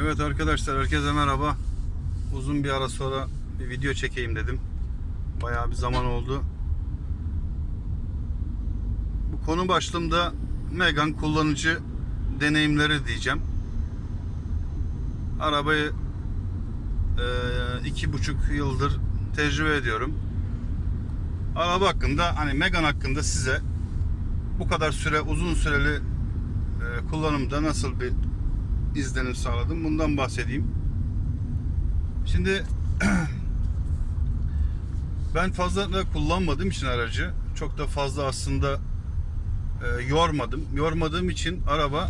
Evet arkadaşlar herkese merhaba. Uzun bir ara sonra bir video çekeyim dedim. Bayağı bir zaman oldu. Bu konu başlığımda Megan kullanıcı deneyimleri diyeceğim. Arabayı eee, iki buçuk yıldır tecrübe ediyorum. Araba hakkında hani Megan hakkında size bu kadar süre uzun süreli eee, kullanımda nasıl bir izlenim sağladım. Bundan bahsedeyim. Şimdi ben fazla da kullanmadığım için aracı çok da fazla aslında e, yormadım. Yormadığım için araba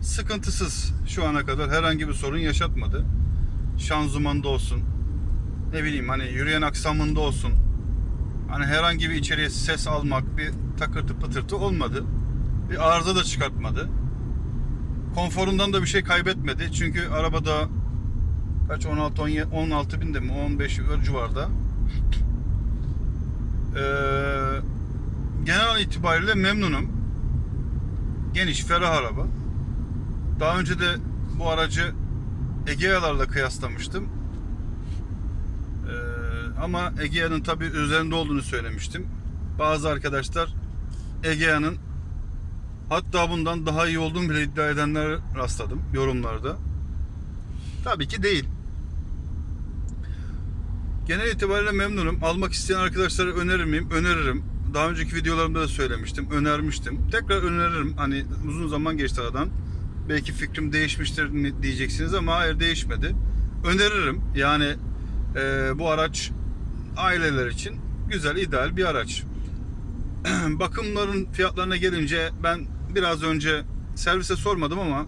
sıkıntısız şu ana kadar herhangi bir sorun yaşatmadı. Şanzımanda olsun. Ne bileyim hani yürüyen aksamında olsun. Hani herhangi bir içeriye ses almak, bir takırtı pıtırtı olmadı. Bir arıza da çıkartmadı konforundan da bir şey kaybetmedi. Çünkü arabada kaç 16 17, 16 bin de mi 15 o civarda. Ee, genel itibariyle memnunum. Geniş, ferah araba. Daha önce de bu aracı Egea'larla kıyaslamıştım. Ee, ama Egea'nın tabi üzerinde olduğunu söylemiştim. Bazı arkadaşlar Egea'nın Hatta bundan daha iyi olduğunu bile iddia edenler rastladım yorumlarda. Tabii ki değil. Genel itibariyle memnunum. Almak isteyen arkadaşlara önerir miyim? Öneririm. Daha önceki videolarımda da söylemiştim. Önermiştim. Tekrar öneririm. Hani uzun zaman geçti aradan. Belki fikrim değişmiştir mi diyeceksiniz ama hayır değişmedi. Öneririm. Yani e, bu araç aileler için güzel, ideal bir araç. bakımların fiyatlarına gelince ben biraz önce servise sormadım ama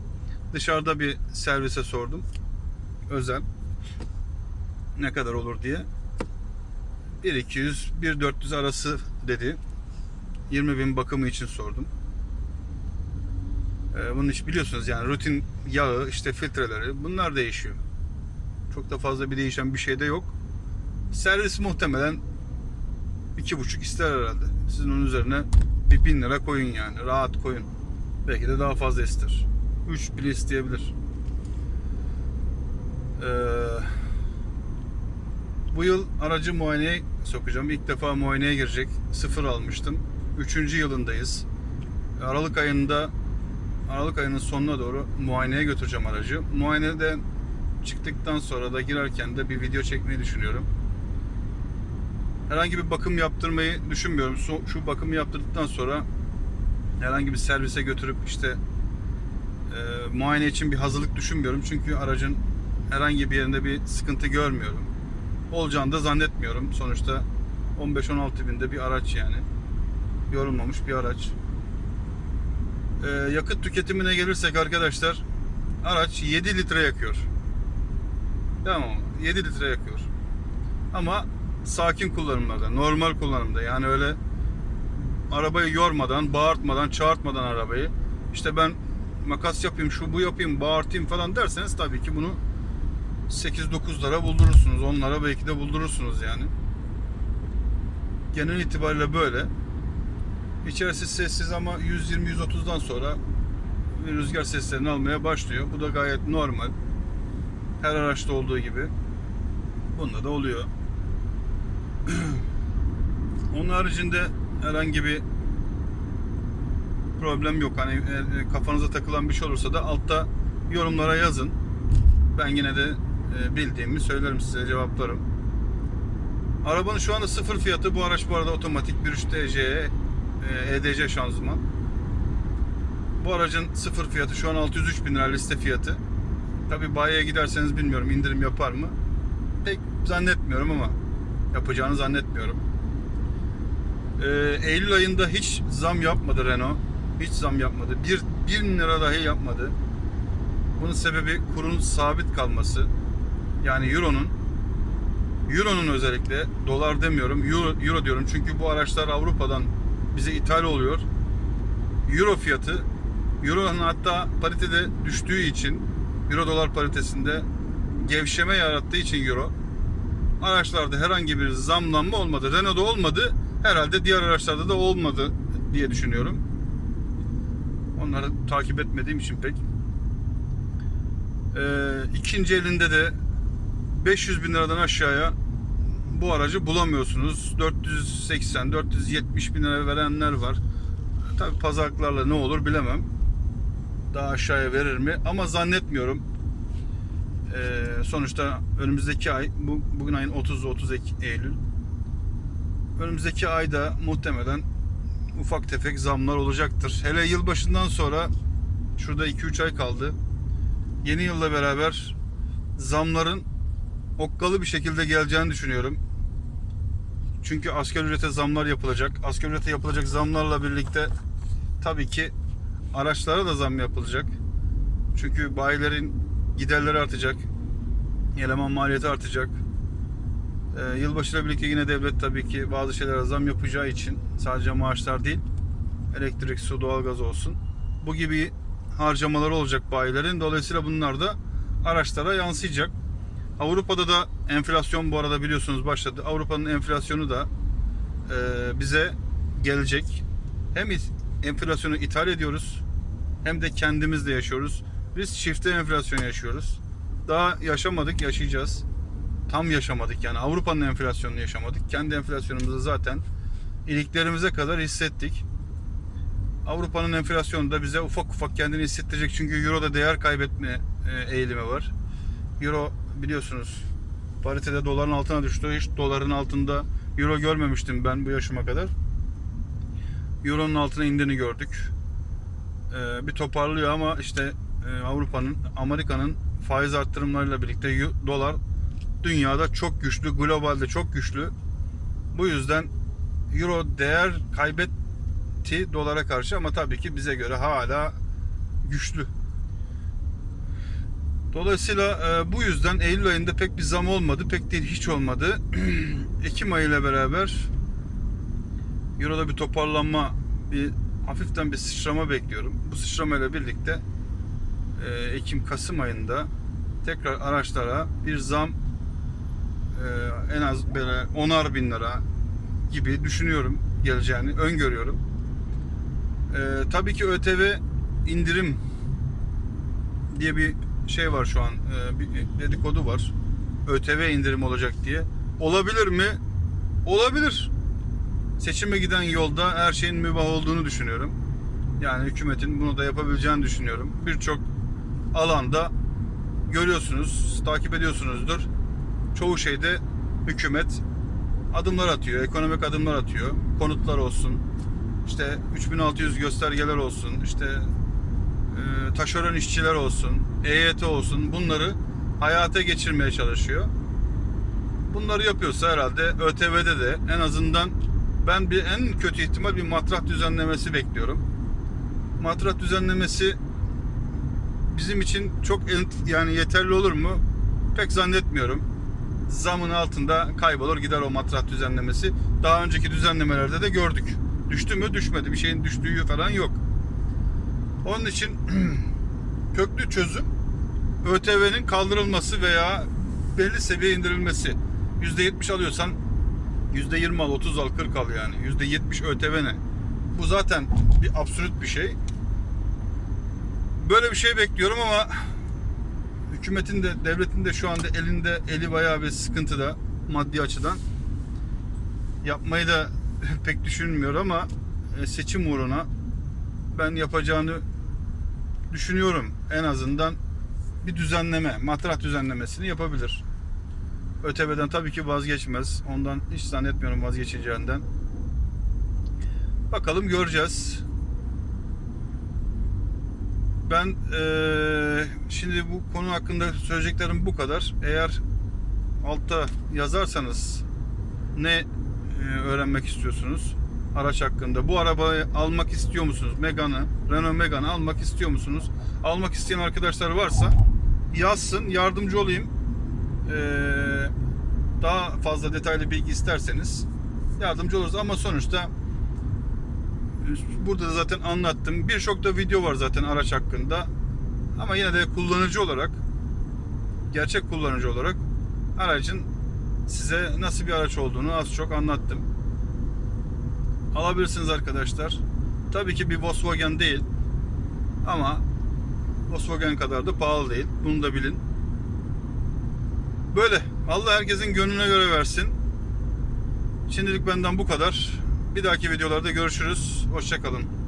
dışarıda bir servise sordum. Özel. Ne kadar olur diye. 1200 1400 arası dedi. 20 bin bakımı için sordum. Ee, bunun iş biliyorsunuz yani rutin yağı işte filtreleri bunlar değişiyor. Çok da fazla bir değişen bir şey de yok. Servis muhtemelen iki buçuk ister herhalde. Sizin onun üzerine bir bin lira koyun yani. Rahat koyun. Belki de daha fazla ister. Üç bile isteyebilir. Ee, bu yıl aracı muayeneye sokacağım. İlk defa muayeneye girecek. Sıfır almıştım. Üçüncü yılındayız. Aralık ayında Aralık ayının sonuna doğru muayeneye götüreceğim aracı. Muayeneden çıktıktan sonra da girerken de bir video çekmeyi düşünüyorum herhangi bir bakım yaptırmayı düşünmüyorum. Şu bakımı yaptırdıktan sonra herhangi bir servise götürüp işte e, muayene için bir hazırlık düşünmüyorum. Çünkü aracın herhangi bir yerinde bir sıkıntı görmüyorum. Olacağını da zannetmiyorum. Sonuçta 15-16 binde bir araç yani. Yorulmamış bir araç. E, yakıt tüketimine gelirsek arkadaşlar araç 7 litre yakıyor. Tamam mı? 7 litre yakıyor. Ama sakin kullanımlarda, normal kullanımda yani öyle arabayı yormadan, bağırtmadan, çağırtmadan arabayı işte ben makas yapayım, şu bu yapayım, bağırtayım falan derseniz tabii ki bunu 8-9'lara buldurursunuz. Onlara belki de buldurursunuz yani. Genel itibariyle böyle. İçerisi sessiz ama 120-130'dan sonra rüzgar seslerini almaya başlıyor. Bu da gayet normal. Her araçta olduğu gibi. Bunda da oluyor. Onun haricinde herhangi bir problem yok. Hani e, kafanıza takılan bir şey olursa da altta yorumlara yazın. Ben yine de e, bildiğimi söylerim size cevaplarım. Arabanın şu anda sıfır fiyatı bu araç bu arada otomatik 1.3 TC'ye EDC şanzıman. Bu aracın sıfır fiyatı şu an 603 bin lira liste fiyatı. Tabi bayiye giderseniz bilmiyorum indirim yapar mı? Pek zannetmiyorum ama yapacağını zannetmiyorum. Ee, Eylül ayında hiç zam yapmadı Renault. Hiç zam yapmadı. Bir, bir lira dahi yapmadı. Bunun sebebi kurun sabit kalması. Yani Euro'nun Euro'nun özellikle dolar demiyorum Euro, Euro diyorum çünkü bu araçlar Avrupa'dan bize ithal oluyor. Euro fiyatı Euro'nun hatta paritede düştüğü için Euro dolar paritesinde gevşeme yarattığı için Euro araçlarda herhangi bir zamlanma olmadı. Renault'da olmadı. Herhalde diğer araçlarda da olmadı diye düşünüyorum. Onları takip etmediğim için pek. Ee, ikinci elinde de 500 bin liradan aşağıya bu aracı bulamıyorsunuz. 480-470 bin lira verenler var. Tabi pazarlıklarla ne olur bilemem. Daha aşağıya verir mi? Ama zannetmiyorum. Ee, sonuçta önümüzdeki ay, bu, bugün ayın 30'u 30 Ek- Eylül. Önümüzdeki ayda muhtemelen ufak tefek zamlar olacaktır. Hele yılbaşından sonra şurada 2-3 ay kaldı. Yeni yılla beraber zamların okkalı bir şekilde geleceğini düşünüyorum. Çünkü asgari ücrete zamlar yapılacak. Asgari ücrete yapılacak zamlarla birlikte tabii ki araçlara da zam yapılacak. Çünkü bayilerin giderleri artacak. Eleman maliyeti artacak. Ee, yılbaşıyla birlikte yine devlet tabii ki bazı şeylere zam yapacağı için sadece maaşlar değil elektrik, su, doğalgaz olsun. Bu gibi harcamaları olacak bayilerin. Dolayısıyla bunlar da araçlara yansıyacak. Avrupa'da da enflasyon bu arada biliyorsunuz başladı. Avrupa'nın enflasyonu da e, bize gelecek. Hem enflasyonu ithal ediyoruz hem de kendimiz de yaşıyoruz. Biz çifte enflasyon yaşıyoruz. Daha yaşamadık, yaşayacağız. Tam yaşamadık yani Avrupa'nın enflasyonunu yaşamadık. Kendi enflasyonumuzu zaten iliklerimize kadar hissettik. Avrupa'nın enflasyonu da bize ufak ufak kendini hissettirecek çünkü Euro da değer kaybetme e, eğilimi var. Euro biliyorsunuz paritede doların altına düştü. Hiç doların altında Euro görmemiştim ben bu yaşıma kadar. Euro'nun altına indiğini gördük. E, bir toparlıyor ama işte e, Avrupa'nın, Amerika'nın faiz arttırımlarıyla birlikte dolar dünyada çok güçlü, globalde çok güçlü. Bu yüzden Euro değer kaybetti dolara karşı ama tabii ki bize göre hala güçlü. Dolayısıyla e, bu yüzden Eylül ayında pek bir zam olmadı. Pek değil hiç olmadı. Ekim ayı ile beraber Euro'da bir toparlanma, bir hafiften bir sıçrama bekliyorum. Bu sıçrama ile birlikte e, Ekim-Kasım ayında tekrar araçlara bir zam en az böyle onar bin lira gibi düşünüyorum geleceğini öngörüyorum. E, tabii ki ÖTV indirim diye bir şey var şu an e, bir dedikodu var. ÖTV indirim olacak diye. Olabilir mi? Olabilir. Seçime giden yolda her şeyin mübah olduğunu düşünüyorum. Yani hükümetin bunu da yapabileceğini düşünüyorum. Birçok alanda görüyorsunuz, takip ediyorsunuzdur. Çoğu şeyde hükümet adımlar atıyor, ekonomik adımlar atıyor. Konutlar olsun, işte 3600 göstergeler olsun, işte e, taşeron işçiler olsun, EYT olsun bunları hayata geçirmeye çalışıyor. Bunları yapıyorsa herhalde ÖTV'de de en azından ben bir en kötü ihtimal bir matrah düzenlemesi bekliyorum. Matrah düzenlemesi bizim için çok yani yeterli olur mu? Pek zannetmiyorum. Zamın altında kaybolur gider o matrah düzenlemesi. Daha önceki düzenlemelerde de gördük. Düştü mü? Düşmedi. Bir şeyin düştüğü falan yok. Onun için köklü çözüm ÖTV'nin kaldırılması veya belli seviye indirilmesi. %70 alıyorsan %20 al, 30 al, 40 al yani. %70 ÖTV ne? Bu zaten bir absürt bir şey. Böyle bir şey bekliyorum ama hükümetin de devletin de şu anda elinde eli bayağı bir sıkıntıda maddi açıdan. Yapmayı da pek düşünmüyor ama e, seçim uğruna ben yapacağını düşünüyorum. En azından bir düzenleme, matrah düzenlemesini yapabilir. ÖTV'den tabii ki vazgeçmez. Ondan hiç zannetmiyorum vazgeçeceğinden. Bakalım göreceğiz. Ben eee, şimdi bu konu hakkında söyleyeceklerim bu kadar. Eğer altta yazarsanız ne eee, öğrenmek istiyorsunuz araç hakkında? Bu arabayı almak istiyor musunuz? Megane'ı, Renault Megane almak istiyor musunuz? Almak isteyen arkadaşlar varsa yazsın, yardımcı olayım. Eee, daha fazla detaylı bilgi isterseniz yardımcı oluruz ama sonuçta burada da zaten anlattım. Birçok da video var zaten araç hakkında. Ama yine de kullanıcı olarak gerçek kullanıcı olarak aracın size nasıl bir araç olduğunu az çok anlattım. Alabilirsiniz arkadaşlar. Tabii ki bir Volkswagen değil. Ama Volkswagen kadar da pahalı değil. Bunu da bilin. Böyle. Allah herkesin gönlüne göre versin. Şimdilik benden bu kadar. Bir dahaki videolarda görüşürüz. Hoşçakalın.